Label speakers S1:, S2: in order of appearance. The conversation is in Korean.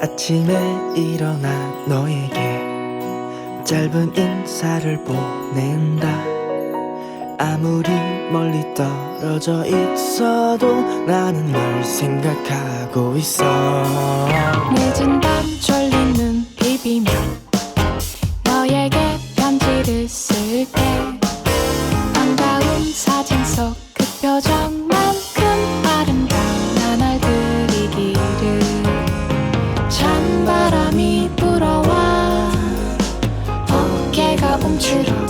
S1: 아침에 일어나 너에게 짧은 인사를 보낸다. 아무리 멀리 떨어져 있어도 나는 널 생각하고 있어.
S2: 늦은 밤 졸린 눈 비비며 너에게 편지를 쓸게 사진 속 그 표정만큼 아름다운 한 얼굴이기를. 찬바람이 불어와 어깨가 움츠러